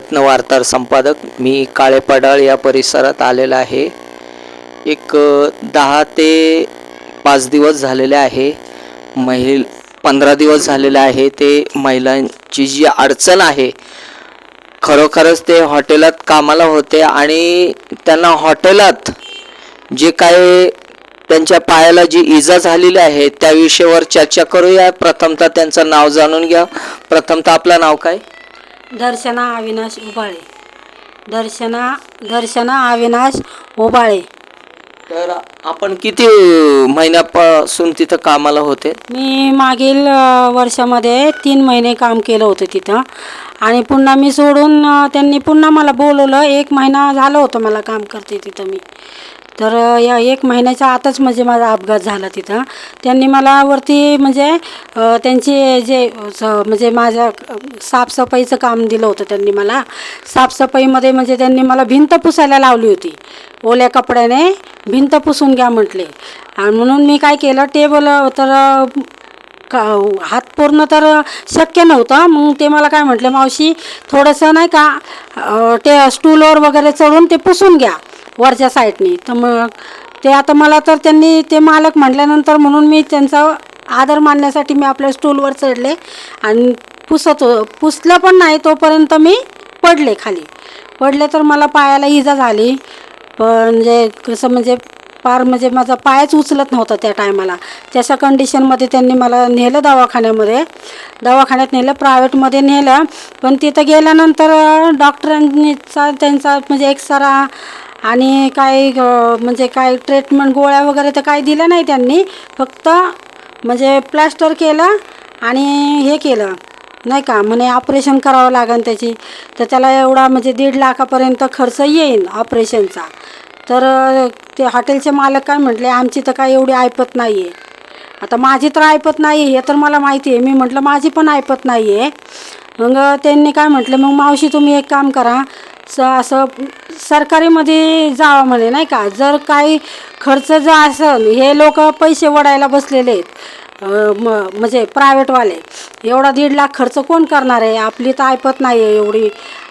प्रयत्न संपादक मी काळे पडाळ या परिसरात आलेला आहे. एक दहा ते पाच दिवस झालेले आहे. महिल पंधरा दिवस झालेले आहे. ते महिलांची जी अडचण आहे खरोखरच ते हॉटेलात कामाला होते आणि त्यांना हॉटेलात जे काय त्यांच्या पायाला जी इजा झालेली आहे त्या विषयावर चर्चा करूया. प्रथमतः त्यांचं नाव जाणून घ्या. प्रथमतः आपलं नाव काय? दर्शना अविनाश उबाळे. दर्शना दर्शना अविनाश उबाळे. तर आपण किती महिन्यापासून तिथं कामाला होते? मी मागील अ, वर्षामध्ये तीन महिने काम केलं होतं तिथं. आणि पुन्हा मी सोडून अ, त्यांनी पुन्हा मला बोलवलं. एक महिना झालं होतं मला काम करते तिथं मी. तर या एक महिन्याच्या आतच म्हणजे माझा अपघात झाला तिथं. त्यांनी मला वरती म्हणजे त्यांची जे स- म्हणजे माझ्या साफसफाईचं काम दिलं होतं त्यांनी मला. साफसफाईमध्ये म्हणजे त्यांनी मला भिंत पुसायला लावली होती. ओल्या कपड्याने भिंत पुसून घ्या म्हटले. आणि म्हणून मी काय केलं टेबल तर का हात पूर्ण तर शक्य नव्हतं. मग ते मला काय म्हटले मावशी थोडंसं नाही का ते स्टूलवर वगैरे चढून ते पुसून घ्या. वरच्या साईडनी. तर मग ते आता मला तर त्यांनी ते मालक म्हटल्यानंतर म्हणून मी त्यांचा आदर मानण्यासाठी मी आपल्या स्टूलवर चढले आणि पुसत पुसलं पण नाही तोपर्यंत मी पडले खाली. पडले तर मला पायाला इजा झाली. पण म्हणजे कसं म्हणजे फार म्हणजे माझा पायच उचलत नव्हता त्या टायमाला. त्याच्या कंडिशनमध्ये त्यांनी मला नेलं दवाखान्यामध्ये. दवाखान्यात नेलं प्रायव्हेटमध्ये नेलं. पण तिथं गेल्यानंतर डॉक्टरांनीचा त्यांचा म्हणजे एक्सरा आणि काही म्हणजे काय ट्रीटमेंट गोळ्या वगैरे तर काही दिल्या नाही त्यांनी. फक्त म्हणजे प्लॅस्टर केलं आणि हे केलं. नाही का? म्हणे ऑपरेशन करावं लागेल त्याची. तर त्याला एवढा म्हणजे दीड लाखापर्यंत खर्च येईल ऑपरेशनचा तर ते हॉटेलचे मालक काय म्हटले आमची तर काय एवढी ऐपत नाही आहे आता माझी तर ऐपत नाही आहे हे तर मला माहिती आहे. मी म्हटलं माझी पण ऐपत नाही आहे मग त्यांनी काय म्हटलं मग मावशी तुम्ही एक काम करा. स असं सरकारीमध्ये जावं म्हणे नाही का? जर काही खर्च जर असेल हे लोक पैसे वडायला बसलेले आहेत म म्हणजे प्रायव्हेटवाले. एवढा दीड लाख खर्च कोण करणार आहे? आपली तर ऐपत नाही आहे एवढी.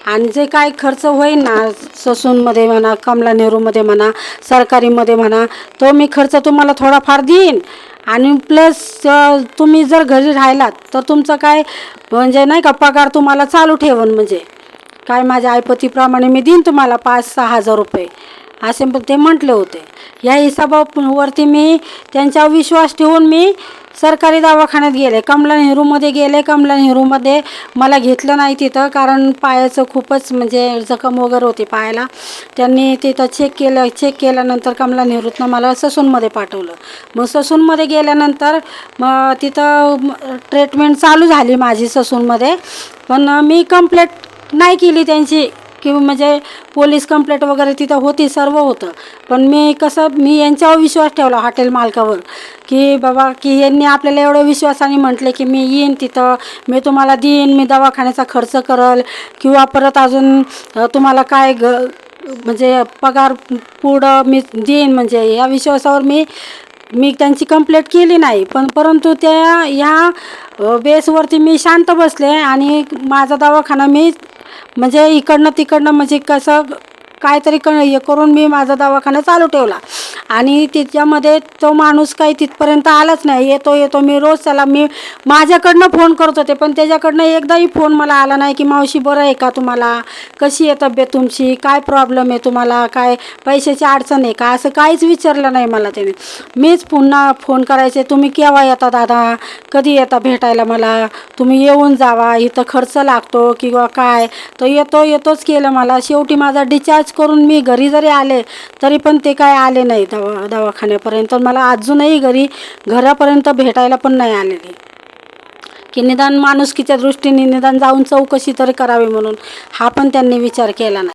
आणि जे काय खर्च होईल ना ससूनमध्ये म्हणा कमला नेहरूमध्ये म्हणा सरकारीमध्ये म्हणा तो मी खर्च तुम्हाला थोडाफार देईन. आणि प्लस तुम्ही जर घरी राहिलात तर तुमचं काय म्हणजे नाही का पगार तुम्हाला चालू ठेवन म्हणजे. काय माझ्या ऐपतीप्रमाणे मी देईन तुम्हाला पाच सहा हजार रुपये. असे ते म्हटले होते. या हिसाबावरती मी त्यांच्यावर विश्वास ठेवून मी सरकारी दवाखान्यात गेले. कमला नेहरूमध्ये गेले. कमला नेहरूमध्ये मला घेतलं नाही तिथं कारण पायाचं खूपच म्हणजे जखम वगैरे होती पायाला. त्यांनी तिथं चेक केलं. चेक केल्यानंतर कमला नेहरूतनं मला ससूनमध्ये पाठवलं. मग ससूनमध्ये गेल्यानंतर मग तिथं ट्रीटमेंट चालू झाली माझी ससूनमध्ये. पण मी कंप्लेट नाही केली त्यांची. की म्हणजे पोलीस कंप्लेंट वगैरे तिथं होती सर्व होतं. पण मी कसं मी यांच्यावर विश्वास ठेवला हॉटेल मालकावर. की बाबा की यांनी आपल्याला एवढं विश्वासाने म्हटले की मी येईन तिथं मी तुम्हाला देईन मी दवाखान्याचा खर्च करल. किंवा परत अजून तुम्हाला काय ग म्हणजे पगार पुढं मी देईन. म्हणजे या विश्वासावर मी मी त्यांची कंप्लेंट केली नाही. पण परंतु त्या ह्या बेसवरती मी शांत बसले आणि माझा दवाखाना मी म्हणजे इकडनं तिकडनं म्हणजे कसं काहीतरी क हे करून मी माझा दवाखाना चालू ठेवला. आणि त्याच्यामध्ये तो माणूस काही तिथपर्यंत आलाच नाही. येतो येतो मी रोज त्याला मी माझ्याकडनं फोन करत होते पण त्याच्याकडनं एकदाही फोन मला आला नाही की मावशी बरं आहे का तुम्हाला? कशी आहे तब्येत तुमची? काय प्रॉब्लेम आहे तुम्हाला? काय पैशाची अडचण आहे का? असं काहीच विचारलं नाही मला त्याने. मीच पुन्हा फोन करायचे. तुम्ही केव्हा येता दादा? कधी येता भेटायला मला? तुम्ही येऊन जावा. इथं खर्च लागतो किंवा काय? तर येतो येतोच केलं मला. शेवटी माझा डिस्चार्ज करून मी घरी जरी आले तरी पण ते काय आले नाही दवा दवाखान्यापर्यंत. मला अजूनही घरी घरापर्यंत भेटायला पण नाही आलेली. की निदान माणुसकीच्या दृष्टीने निदान जाऊन चौकशी तरी करावी म्हणून. हा पण त्यांनी विचार केला नाही.